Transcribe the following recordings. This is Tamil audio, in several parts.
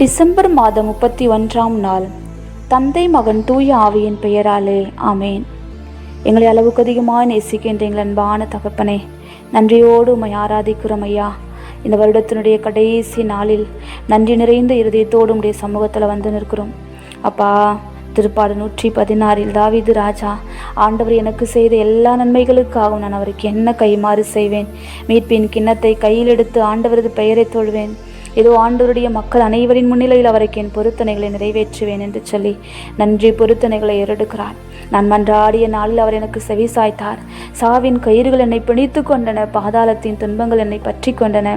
டிசம்பர் மாதம் முப்பத்தி ஒன்றாம் நாள். தந்தை மகன் தூய ஆவியின் பெயராலே ஆமேன். எங்களை அளவுக்கு அதிகமாக நேசிக்கின்ற எங்கள் அன்பான தகப்பனே நன்றியோடு உமை ஆராதிக்கிறோம் ஐயா. இந்த வருடத்தினுடைய கடைசி நாளில் நன்றி நிறைந்த இருதயத்தோடு உடைய சமூகத்தில் வந்து நிற்கிறோம். அப்பா திருப்பாடு நூற்றி பதினாறில் தாவீது ராஜா ஆண்டவர் எனக்கு செய்த எல்லா நன்மைகளுக்காகவும் நான் அவருக்கு என்ன கைமாறு செய்வேன்? மீட்பின் கிண்ணத்தை கையில் எடுத்து ஆண்டவரது பெயரை தொழுவேன் ஏதோ ஆண்டவருடைய மக்கள் அனைவரின் முன்னிலையில் அவருக்கு என் பொருத்தனைகளை நிறைவேற்றுவேன் என்று சொல்லி நன்றி பொருத்தனைகளை ஏறெடுக்கிறார். நான் மன்றாடிய நாளில் அவர் எனக்கு செவி சாய்த்தார். சாவின் கயிறுகள் என்னை பிணித்து கொண்டன பாதாளத்தின் துன்பங்கள் என்னை பற்றி கொண்டன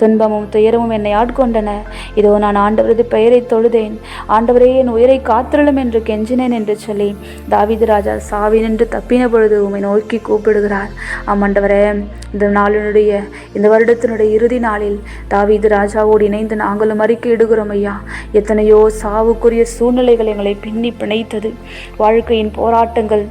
துன்பமும் துயரமும் என்னை ஆட்கொண்டன. இதோ நான் ஆண்டவரது பெயரை தொழுதேன். ஆண்டவரே என் உயிரை காத்திரலும் என்று கெஞ்சினேன் என்று சொல்லி தாவீது ராஜா சாவினின்று தப்பின பொழுது உம்மை நோக்கி கூப்பிடுகிறார். ஆமாண்டவரே இந்த நாளினுடைய இந்த வருடத்தினுடைய இறுதி நாளில் தாவீது ராஜாவோடு இணைந்து நாங்களும் அறிக்கை இடுகிறோம் ஐயா. எத்தனையோ சாவுக்குரிய சூழ்நிலைகள் எங்களை பின்னி பிணைத்தது. வாழ்க்கையின் போரா பாராட்டுங்கள்.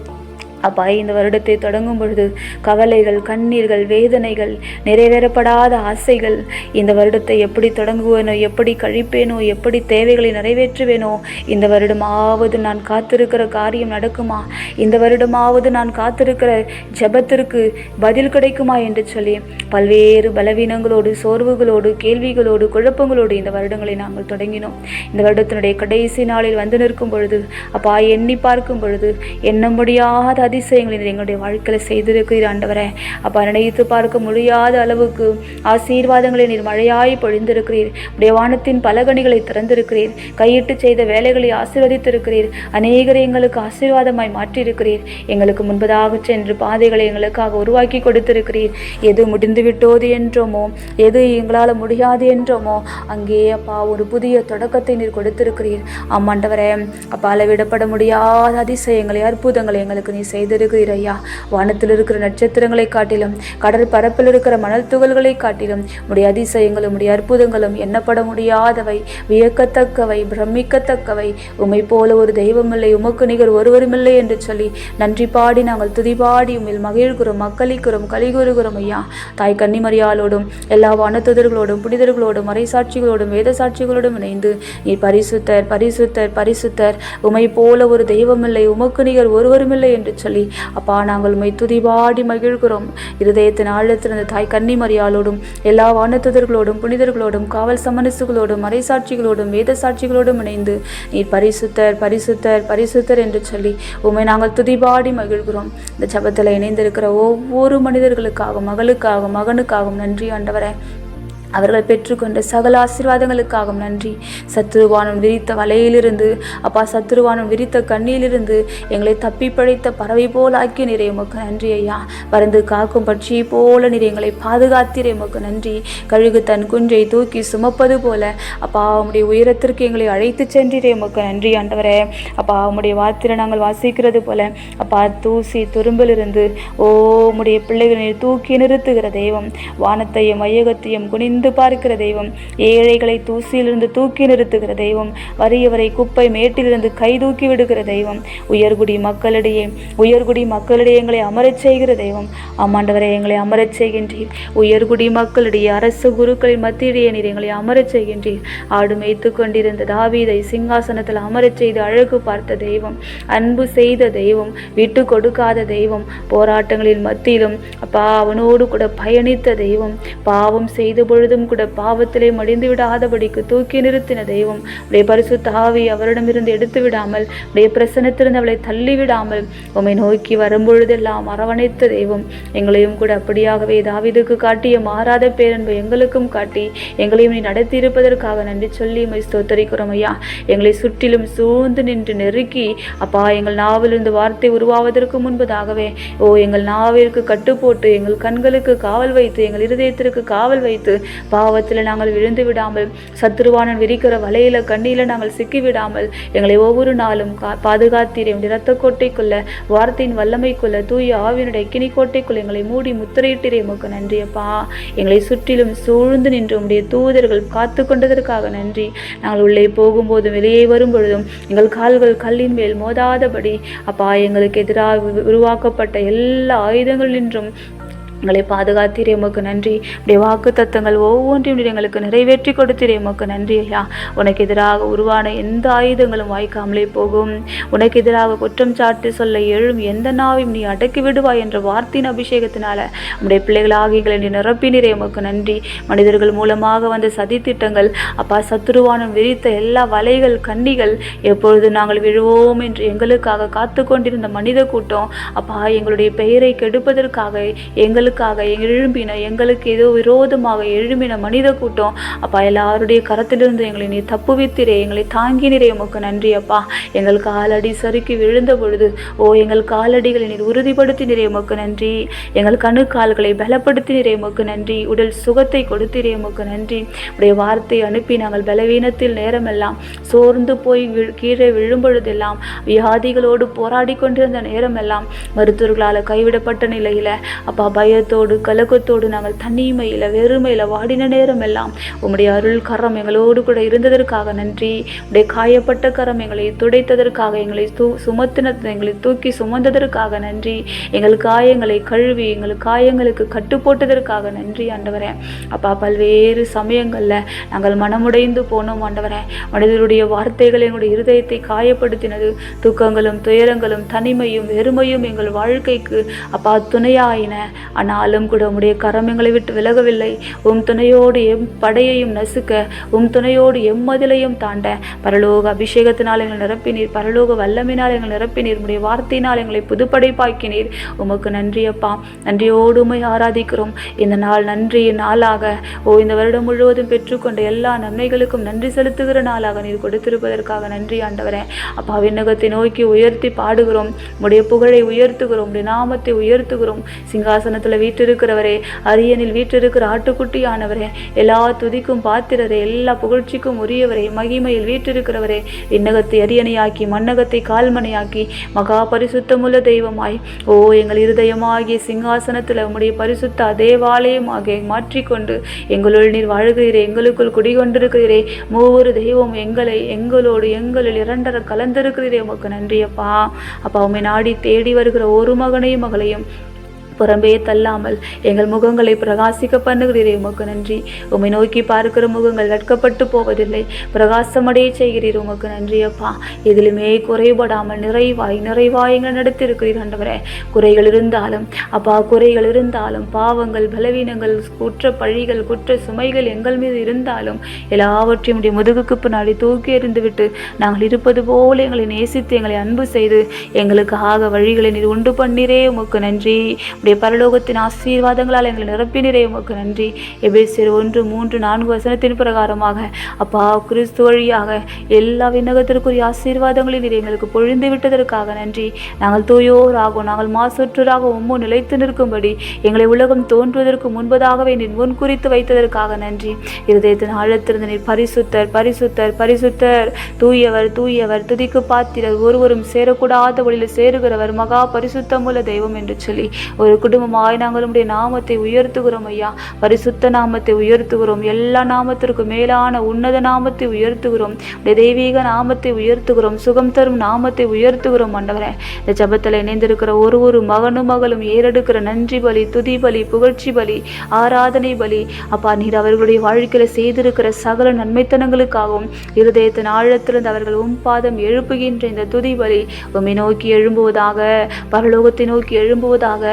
அப்பா இந்த வருடத்தை தொடங்கும் பொழுது கவலைகள் கண்ணீர்கள் வேதனைகள் நிறைவேறப்படாத ஆசைகள் இந்த வருடத்தை எப்படி தொடங்குவேனோ எப்படி கழிப்பேனோ எப்படி தேவைகளை நிறைவேற்றுவேனோ இந்த வருடமாவது நான் காத்திருக்கிற காரியம் நடக்குமா? இந்த வருடமாவது நான் காத்திருக்கிற ஜெபத்திற்கு பதில் கிடைக்குமா என்று சொல்லி பல்வேறு பலவீனங்களோடு சோர்வுகளோடு கேள்விகளோடு குழப்பங்களோடு இந்த வருடங்களை நாங்கள் தொடங்கினோம். இந்த வருடத்தினுடைய கடைசி நாளில் வந்து நிற்கும் பொழுது அப்பா எண்ணி பார்க்கும் பொழுது எண்ண முடியாத அதிசயங்களை நீர் எங்களுடைய வாழ்க்கையில் செய்திருக்கிறீர் ஆண்டவரே. அப்பா நினைத்து பார்க்க முடியாத அளவுக்கு ஆசீர்வாதங்களை நீர் மழையாய் பொழிந்திருக்கிறீர். உடைய வானத்தின் பலகணிகளை திறந்திருக்கிறீர். கையிட்டு செய்த வேலைகளை ஆசீர்வதித்திருக்கிறீர். அநேகரை எங்களுக்கு ஆசீர்வாதமாய் மாற்றியிருக்கிறீர். எங்களுக்கு முன்பதாக சென்று பாதைகளை எங்களுக்காக உருவாக்கி கொடுத்திருக்கிறீர். எது முடிந்து விட்டோது என்றோமோ எது எங்களால் முடியாது என்றோமோ அங்கே அப்பா ஒரு புதிய தொடக்கத்தை நீர் கொடுத்திருக்கிறீர். ஆமாண்டவரே அப்பா அளவிடப்பட முடியாத அதிசயங்களை அற்புதங்களை எங்களுக்கு நீ செய்து ஐயா வானத்தில் இருக்கிற நட்சத்திரங்களை காட்டிலும் கடல் பரப்பில் இருக்கிற மணல் துகள்களை காட்டிலும் உடைய அதிசயங்களும் உடைய அற்புதங்களும் எண்ணப்பட முடியாதவை. வியக்கத்தக்கவை பிரமிக்கத்தக்கவை. உமை போல ஒரு தெய்வமில்லை உமக்கு நிகர் ஒருவருமில்லை என்று சொல்லி நன்றி பாடி நாங்கள் துதிபாடி உமில் மகிழ்கிறோம் மக்களிக்கிறோம் கலிகூறுகிறோம் ஐயா. தாய் கன்னிமரியாலோடும் எல்லா வானத்துதர்களோடும் புனிதர்களோடும் மறைசாட்சிகளோடும் வேத சாட்சிகளோடும் இணைந்து நீ பரிசுத்தர் பரிசுத்தர் பரிசுத்தர். உமை போல ஒரு தெய்வமில்லை உமக்கு நிகர் ஒருவருமில்லை என்று சொல்லி அப்பா நாங்கள் உண்மை துதிபாடி மகிழ்கிறோம். இருதயத்தின் ஆழத்திருந்த தாய் கன்னிமரியாளோடும் எல்லா வானத்துதர்களோடும் புனிதர்களோடும் காவல் சமனசுகளோடும் மறைசாட்சிகளோடும் வேத சாட்சிகளோடும் இணைந்து நீர் பரிசுத்தர் பரிசுத்தர் பரிசுத்தர் என்று சொல்லி உண்மை நாங்கள் துதிபாடி மகிழ்கிறோம். இந்த ஜபத்தில் இணைந்திருக்கிற ஒவ்வொரு மனிதர்களுக்காகவும் மகளுக்காகவும் மகனுக்காகவும் நன்றி ஆண்டவரே. அவர்கள் பெற்றுக்கொண்ட சகல ஆசீர்வாதங்களுக்காகவும் நன்றி. சத்துருவானம் விரித்த வலையிலிருந்து அப்பா சத்துருவானம் விரித்த கண்ணியிலிருந்து எங்களை தப்பி பழைத்த பறவை போல் ஆக்கிய நிறைய உமக்கு நன்றி ஐயா. பறந்து காக்கும் பட்சியை போல நிறைய எங்களை பாதுகாத்திரை உமக்கு நன்றி. கழுகு தன் குன்றை தூக்கி சுமப்பது போல அப்பா அவனுடைய உயரத்திற்கு எங்களை அழைத்து சென்றிரே உமக்கு நன்றி ஆண்டவரே. அப்பா அவனுடைய வார்த்தையில நாங்கள் வாசிக்கிறது போல அப்பா தூசி துரும்பிலிருந்து ஓ உடைய பிள்ளைகளை தூக்கி நிறுத்துகிற தெய்வம் வானத்தையும் மையகத்தையும் குனிந்து பார்க்கிற தெய்வம். ஏழைகளை தூசியிலிருந்து தூக்கி நிறுத்துகிற தெய்வம். வறியவரை குப்பை மேட்டிலிருந்து கை தூக்கி விடுகிற தெய்வம். உயர்குடி மக்களிடையே உயர்குடி மக்களிடையே எங்களை அமரச் செய்கிற தெய்வம். ஆமாண்டவரை எங்களை அமரச் செய்கின்றீர். உயர்குடி மக்களிடையே அரசு குருக்களின் மத்தியிடையே நீர் எங்களை அமரச் செய்கின்றீர். ஆடு மேய்த்து கொண்டிருந்த தாவீதை சிங்காசனத்தில் அமரச் செய்து அழகு பார்த்த தெய்வம். அன்பு செய்த தெய்வம். விட்டு கொடுக்காத தெய்வம். போராட்டங்களின் மத்தியிலும் அப்பா அவனோடு கூட பயணித்த தெய்வம். பாவம் செய்த பொழுதும் கூட பாவத்திலே மடிந்து விடாதபடிக்கு தூக்கி நிறுத்தின தெய்வம் உடைய பரிசுத்த ஆவி அவரிடமிருந்து எடுத்து விடாமல் உடைய பிரசனத்திலிருந்து அவளை தள்ளிவிடாமல் உமை உம்மை நோக்கி வரும்பொழுதெல்லாம் அரவணைத்த தெய்வம். எங்களையும் கூட அப்படியாகவே தாவிதுக்கு காட்டிய மாறாத பேரன்பை எங்களுக்கும் காட்டி எங்களையும் நீ நடத்தி இருப்பதற்காக நன்றி சொல்லி உமை ஸ்தோத்தரிக்கிறோம் ஐயா. எங்களை சுற்றிலும் சூழ்ந்து நின்று நெருக்கி அப்பா எங்கள் நாவிலிருந்து வார்த்தை உருவாவதற்கு முன்பதாகவே ஓ எங்கள் நாவிற்கு கட்டுப்போட்டு எங்கள் கண்களுக்கு காவல் வைத்து எங்கள் இருதயத்திற்கு காவல் வைத்து பாவத்தில் நாங்கள் விழுந்து விடாமல் சத்துருவானன் விரிக்கிற வலையில கண்ணியில நாங்கள் சிக்கி விடாமல் எங்களை ஒவ்வொரு நாளும் கா என்னுடைய உடைய இரத்த கோட்டைக்குள்ள வார்த்தையின் வல்லமைக்குள்ள தூய ஆவியனுடைய கிணி கோட்டைக்குள்ள எங்களை மூடி முத்திரையிட்டீரே உமக்கு நன்றி அப்பா. எங்களை சுற்றிலும் சூழ்ந்து நின்று உடைய தூதர்கள் காத்து கொண்டதற்காக நன்றி. நாங்கள் உள்ளே போகும்போதும் வெளியே வரும் பொழுதும் எங்கள் கால்கள் கல்லின் மேல் மோதாதபடி அப்பா எங்களுக்கு எதிராக உருவாக்கப்பட்ட எல்லா ஆயுதங்கள் நின்றும் எங்களை பாதுகாத்தீரே எமக்கு நன்றி. உடைய வாக்கு தத்தங்கள் ஒவ்வொன்றையும் எங்களுக்கு நிறைவேற்றி கொடுத்தீரே எமக்கு நன்றி ஐயா. உனக்கு எதிராக உருவான எந்த ஆயுதங்களும் வாய்க்காமலே போகும். உனக்கு எதிராக குற்றம் சாட்டி சொல்ல எழும் எந்த நாவையும் நீ அடக்கி விடுவாய் என்ற வார்த்தையின் அபிஷேகத்தினால உடைய பிள்ளைகளாக எங்களை நீ நிரப்பினீரே எமக்கு நன்றி. மனிதர்கள் மூலமாக வந்த சதித்திட்டங்கள் அப்பா சத்துருவானம் விரித்த எல்லா வலைகள் கண்ணிகள் எப்பொழுது நாங்கள் விழுவோம் என்று எங்களுக்காக காத்து கொண்டிருந்த மனித கூட்டம் அப்பா எங்களுடைய பெயரை கெடுப்பதற்காக எங்கள் எங்களுக்காக எழும்பின எங்களுக்கு ஏதோ விரோதமாக எழும்பின மனித கூட்டம். அப்பா எல்லாருடைய கரத்திலிருந்து எங்களை நீ தப்புவித்திரே எங்களை தாங்கினரே உமக்கு நன்றி அப்பா. எங்கள் காலடி சறுக்கி விழுந்த பொழுது ஓ எங்கள் காலடிகளை நீர் உறுதிப்படுத்தினரே உமக்கு நன்றி. எங்கள் கணு கால்களை பலப்படுத்தினரே உமக்கு நன்றி. உடல் சுகத்தை கொடுத்திரே உமக்கு நன்றி. உடைய வார்த்தை அனுப்பி நாங்கள் பலவீனத்தில் நேரமெல்லாம் சோர்ந்து போய் கீழே விழும்பொழுதெல்லாம் வியாதிகளோடு போராடி கொண்டிருந்த நேரமெல்லாம் மருத்துவர்களால் கைவிடப்பட்ட நிலையில் அப்பா பயத்தோடு கலக்கத்தோடு நாங்கள் தனிமையில் வெறுமையில் வாடின நேரமெல்லாம் உம்முடைய அருள் கரம் எங்களோடு கூட இருந்ததற்காக நன்றி. உடைய காயப்பட்ட கரம் எங்களை துடைத்ததற்காக எங்களை தூ சுமத்தின எங்களை தூக்கி சுமந்ததற்காக நன்றி. எங்கள் காயங்களை கழுவி எங்கள் காயங்களுக்கு கட்டு போட்டதற்காக நன்றி ஆண்டவரே. அப்பா பல்வேறு சமயங்களில் நாங்கள் மனமுடைந்து போனோம் ஆண்டவரே. மனிதருடைய வார்த்தைகள் எங்களுடைய இருதயத்தை காயப்படுத்தினது. துக்கங்களும் துயரங்களும் தனிமையும் வெறுமையும் எங்கள் வாழ்க்கைக்கு அப்பா துணையாயின. ஆனாலும் கூட உம்முடைய கரம் எங்களை விட்டு விலகவில்லை. உம் துணையோடு எம் படையையும் நசுக்க உம் துணையோடு எம்மதிலையும் தாண்ட. பரலோக அபிஷேகத்தினால் எங்களை நிரப்பினீர் பரலோக வல்லமினால் எங்களை நிரப்பினீர் உம்முடைய வார்த்தையினால் எங்களை புதுப்படைப்பாக்கினீர். உமக்கு நன்றி அப்பா. நன்றியோடு உமை ஆராதிக்கிறோம். இந்த நாள் நன்றியின் நாளாக. ஓ இந்த வருடம் முழுவதும் பெற்றுக்கொண்ட எல்லா நன்மைகளுக்கும் நன்றி செலுத்துகிற நாளாக நீர் கொடுத்திருப்பதற்காக நன்றி ஆண்டவரே. அப்பா விண்ணகத்தை நோக்கி உயர்த்தி பாடுகிறோம். உடைய புகழை உயர்த்துகிறோம். உடைய நாமத்தை உயர்த்துகிறோம். சிங்காசனத்தில் வீட்டுக்குள்ளே வீட்டிருக்கிறவரே அரியணில் வீட்டிருக்கிற ஆட்டுக்குட்டியானவரே எல்லா துதிக்கும் பாத்திரரே எல்லா புகழ்ச்சிக்கும் உரியவரே மகிமையில் வீட்டிருக்கிறவரே விண்ணகத்தை அரியணையாக்கி மண்ணகத்தை கால்மனையாக்கி மகா பரிசுத்தமுள்ள தெய்வமாய் ஓ எங்கள் இருதயமாகிய சிங்காசனத்தில் உம்முடைய பரிசுத்த தேவாலயமாக மாற்றிக்கொண்டு எங்களுள் நீர் வாழ்கிறீரே எங்களுக்குள் குடிகொண்டிருக்கிறீரே மூவொரு தெய்வம் எங்களை எங்களோடு எங்களில் இரண்டர கலந்திருக்கிறீரே உமக்கு நன்றியப்பா. அப்பா உண்மை நாடி தேடி வருகிற ஒரு மகனையும் மகளையும் புறம்பே தள்ளாமல் எங்கள் முகங்களை பிரகாசிக்க பண்ணுகிறீரே உமக்கு நன்றி. உம்மை நோக்கி பார்க்கிற முகங்கள் வெட்கப்பட்டு போவதில்லை. பிரகாசமடைய செய்கிறீர் உமக்கு நன்றி அப்பா. எதிலுமே குறைபடாமல் நிறைவாய் நிறைவாய் எங்களை நடத்திருக்கிறீர் ஆண்டவரே. குறைகள் இருந்தாலும் அப்பா குறைகள் இருந்தாலும் பாவங்கள் பலவீனங்கள் குற்ற பழிகள் குற்ற சுமைகள் எங்கள் மீது இருந்தாலும் எல்லாவற்றையும் உடைய முதுகுக்கு பின்னாடி தூக்கி எறிந்துவிட்டு நாங்கள் இருப்பது போல எங்களை நேசித்து எங்களை அன்பு செய்து எங்களுக்காக வழிகளை நீர் உண்டு பண்ணிரே உமக்கு நன்றி. உடைய பரலோகத்தின் ஆசீர்வாதங்களால் எங்களை நிரப்பினரே. உமக்கு நன்றி. எபேசியர் ஒன்று மூன்று நான்கு வசனத்தின் பிரகாரமாக அப்பா கிறிஸ்து வழியாக எல்லா விண்ணகத்திற்குரிய ஆசீர்வாதங்களின் நிறைய எங்களுக்கு பொழிந்து விட்டதற்காக நன்றி. நாங்கள் தூயோராகவும் நாங்கள் மாசற்றராக உம்மோ நிலைத்து நிற்கும்படி எங்களை உலகம் தோன்றுவதற்கு முன்பதாகவே நீர் முன் குறித்து வைத்ததற்காக நன்றி. இருதயத்தின் ஆழத்திருந்து நீர் பரிசுத்தர் பரிசுத்தர் பரிசுத்தர். தூயவர் தூயவர் துதிக்கு பாத்திரர் ஒருவரும் சேரக்கூடாத வழியில் சேருகிறவர் மகா பரிசுத்தமுள்ள தெய்வம் என்று சொல்லி ஒரு குடும்பமாய் நாங்கள் உம்முடைய நாமத்தை உயர்த்துகிறோம் ஐயா. பரிசுத்த நாமத்தை உயர்த்துகிறோம். எல்லா நாமத்திற்கும் மேலான உன்னத நாமத்தை உயர்த்துகிறோம். உடைய தெய்வீக நாமத்தை உயர்த்துகிறோம். சுகம் தரும் நாமத்தை உயர்த்துகிறோம் ஆண்டவரே இந்த ஜபத்தில் இணைந்திருக்கிற ஒரு ஒரு மகனும் மகளும் ஏறெடுக்கிற நன்றி பலி துதி பலி புகழ்ச்சி பலி ஆராதனை பலி. அப்பா நீர் அவர்களுடைய வாழ்க்கையில் செய்திருக்கிற சகல நன்மைத்தனங்களுக்காகவும் இருதயத்தின் ஆழத்திலிருந்து அவர்கள் உம் பாதம் எழுப்புகின்ற இந்த துதி பலி உம்மை நோக்கி எழும்புவதாக பரலோகத்தை நோக்கி எழும்புவதாக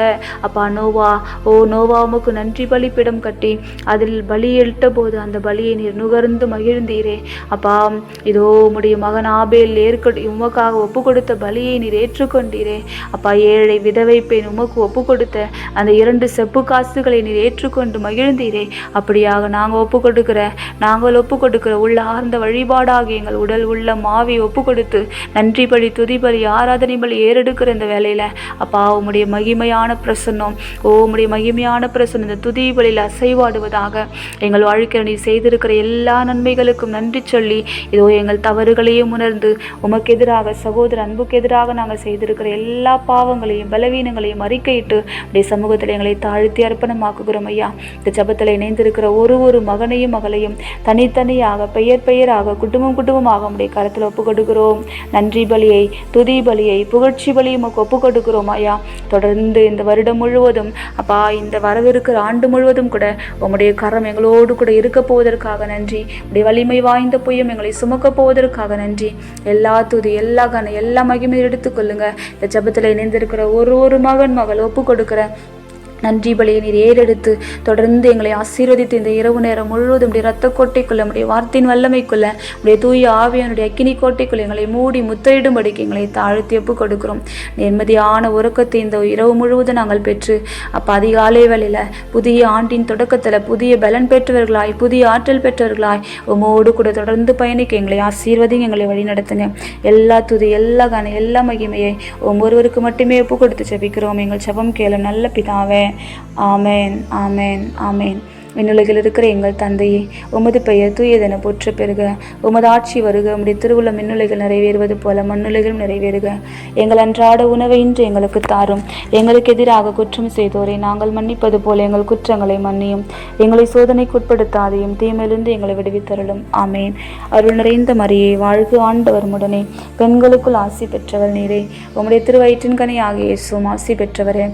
அப்பா நோவா ஓ நோவா உமக்கு நன்றி பலிப்பிடம் கட்டி அதில் பலி போது அந்த பலியை நீர் நுகர்ந்து மகிழ்ந்தீரே. அப்பா இதோ உம்முடைய மகன் ஆபேல் ஏற்க உமக்காக ஒப்பு கொடுத்த பலியை நீர் ஏற்றுக்கொண்டீரே. அப்பா ஏழை விதவை பெண் உமக்கு ஒப்பு கொடுத்த அந்த இரண்டு செப்பு காசுகளை நீர் ஏற்றுக்கொண்டு மகிழ்ந்தீரே. அப்படியாக நாங்கள் ஒப்பு கொடுக்கிற நாங்கள் ஒப்பு கொடுக்கிற உள்ள ஆர்ந்த வழிபாடாக எங்கள் உடல் உள்ள மாவை ஒப்பு கொடுத்து நன்றி பலி துதி பலி ஆராதனை பலி ஏறெடுக்கிற இந்த வேலையில் அப்பா உம்முடைய மகிமையான பிரசன்னம் ஓ உம்முடைய மகிமையான பிரசன்னம் இந்த துதிபலியில் அசைவாடுவதாக எங்கள் வாழ்க்கையில் நீ செய்திருக்கிற எல்லா நன்மைகளுக்கும் நன்றி சொல்லி இதோ எங்கள் தவறுகளையும் உணர்ந்து உமக்கு எதிராக சகோதர அன்புக்கு எதிராக நாங்கள் செய்திருக்கிற எல்லா பாவங்களையும் பலவீனங்களையும் அறிக்கையிட்டு உடைய சமூகத்தில் எங்களை தாழ்த்தி அர்ப்பணமாக்குகிறோம் ஐயா. இந்த ஜபத்தில் இணைந்திருக்கிற ஒரு ஒரு மகனையும் மகளையும் தனித்தனியாக பெயர் பெயராக குடும்பம் குடும்பமாக உடைய கருத்தில் ஒப்பு கொடுக்கிறோம் நன்றி பலியை துதி பலியை புகழ்ச்சி பலியும் ஒப்புக்கொடுக்கிறோம் ஒப்பு கொடுக்கிறோம் ஐயா. தொடர்ந்து இந்த வருடம் வருடம் முழுவதும். அப்பா இந்த வரவிருக்கிற ஆண்டு முழுவதும் கூட உம்முடைய கரம் எங்களோடு கூட இருக்க போவதற்காக நன்றி. உடைய வலிமை வாய்ந்த பொய்யும் எங்களை சுமக்க போவதற்காக நன்றி. எல்லா துதி எல்லா கன எல்லா மகிமையும் எடுத்துக்கொள்ளுங்க இந்த ஜபத்தில் இணைந்திருக்கிற ஒரு ஒரு மகன் மகள் ஒப்பு கொடுக்குறேன். நன்றி பலியை நீர் ஏறெடுத்து தொடர்ந்து எங்களை ஆசீர்வதித்து இந்த இரவு நேரம் முழுவதும் உடைய ரத்த கோட்டைக்குள்ள உடைய வார்த்தையின் வல்லமைக்குள்ள உடைய தூய ஆவியனுடைய அக்கினி கோட்டைக்குள்ள எங்களை மூடி முத்தையிடும்படிக்கு எங்களை தாழ்த்தி ஒப்பு கொடுக்கிறோம். நிம்மதியான உறக்கத்தை இந்த இரவு முழுவதும் நாங்கள் பெற்று அப்போ அதிகாலை வேளையில் புதிய ஆண்டின் தொடக்கத்தில் புதிய பலன் பெற்றவர்களாய் புதிய ஆற்றல் பெற்றவர்களாய் உமோடு கூட தொடர்ந்து பயணிக்க எங்களை ஆசீர்வதிங்க எங்களை வழி நடத்துங்க. எல்லா துதி எல்லா கன எல்லா மகிமையை ஒவ்வொருவருக்கு மட்டுமே ஒப்பு கொடுத்து ஜெபிக்கிறோம். எங்கள் ஜெபம் கேளும் நல்ல பிதாவே. ஆமேன் ஆமேன் ஆமேன். விண்ணுலகில் இருக்கிற எங்கள் தந்தையே உமது பெயர் தூயதென போற்ற பெறுக உமது ஆட்சி வருக உம்முடைய திருவுள்ள மின்னுலைகள் நிறைவேறுவது போல மண்ணுலைகளும் நிறைவேறுக. எங்கள் அன்றாட உணவை இன்று எங்களுக்கு தாரும். எங்களுக்கு எதிராக குற்றம் செய்தோரை நாங்கள் மன்னிப்பது போல எங்கள் குற்றங்களை மன்னியும். எங்களை சோதனைக்குட்படுத்தாதையும் தீமையிலிருந்து எங்களை விடுவித்தருளும். ஆமேன். அருள் நிறைந்த மரியே வாழ்க ஆண்டவர் முடனே. பெண்களுக்குள் ஆசி பெற்றவர் நீரே. உம்முடைய திருவயிற்றின் கனி ஆகிய ஆசி பெற்றவரே.